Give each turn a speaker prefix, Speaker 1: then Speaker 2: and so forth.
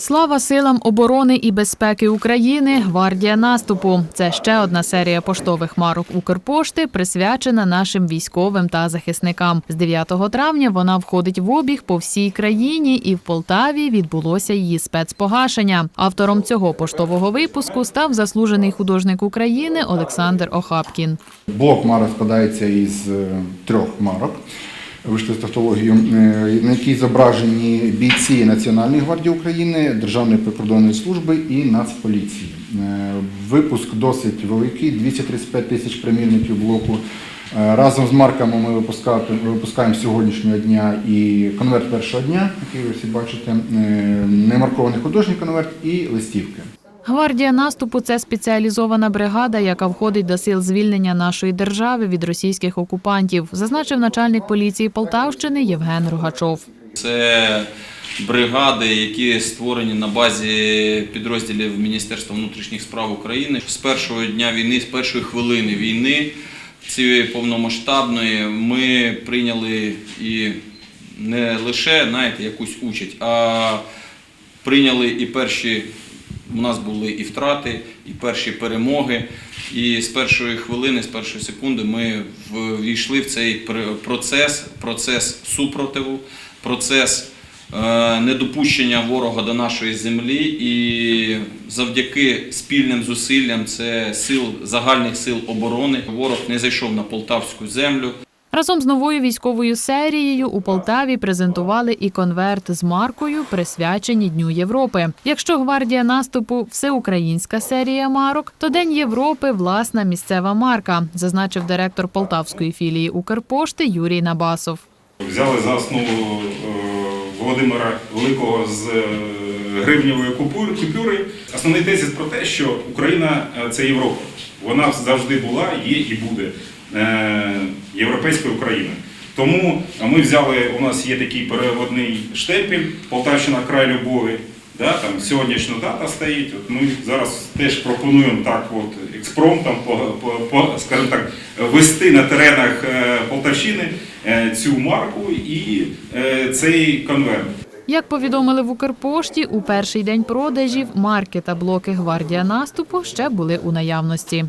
Speaker 1: Слава силам оборони і безпеки України. Гвардія наступу. Це ще одна серія поштових марок Укрпошти, присвячена нашим військовим та захисникам. З 9 травня вона входить в обіг по всій країні, і в Полтаві відбулося її спецпогашення. Автором цього поштового випуску став заслужений художник України Олександр Охапкін.
Speaker 2: Блок марок складається із е, трьох марок. Вийшли з тавтологію, е, на якій зображені бійці Національної гвардії України, Державної прикордонної служби і Нацполіції. Е, Випуск досить великий, 235 тисяч примірників блоку. Е, Разом з марками ми випускаємо, сьогоднішнього дня і конверт першого дня, який ви всі бачите, немаркований художній конверт і листівки.
Speaker 1: Гвардія наступу це спеціалізована бригада, яка входить до сил звільнення нашої держави від російських окупантів, зазначив начальник поліції Полтавщини Євген Рогачов.
Speaker 3: Це бригади, які створені на базі підрозділів Міністерства внутрішніх справ України. З першого дня війни, з першої хвилини війни, цієї повномасштабної, ми прийняли і не лише знаєте, якусь участь, а прийняли і перші. У нас були і втрати, і перші перемоги. І з першої хвилини, з першої секунди ми ввійшли в цей пр- процес, процес супротиву, процес е, недопущення ворога до нашої землі. І завдяки спільним зусиллям це сил загальних сил оборони. Ворог не зайшов на полтавську землю.
Speaker 1: Разом з новою військовою серією у Полтаві презентували і конверт з маркою, присвячені Дню Європи. Якщо гвардія наступу всеукраїнська серія марок, то День Європи власна місцева марка, зазначив директор полтавської філії Укрпошти Юрій Набасов.
Speaker 4: Взяли за основу е, Володимира Великого з е, гривневої купюри. Основний тезис про те, що Україна е, це Європа. Вона завжди була, є і буде е, європейською Україною. Тому ми взяли, у нас є такий переводний штемпель Полтавщина край любові. Да, там сьогоднішня дата стоїть. От ми зараз теж пропонуємо так, от експромтом, по, по, по, скажімо так, вести на теренах е, Полтавщини е, цю марку і цей конверт.
Speaker 1: Як повідомили в Укрпошті, у перший день продажів марки та блоки гвардія наступу ще були у наявності.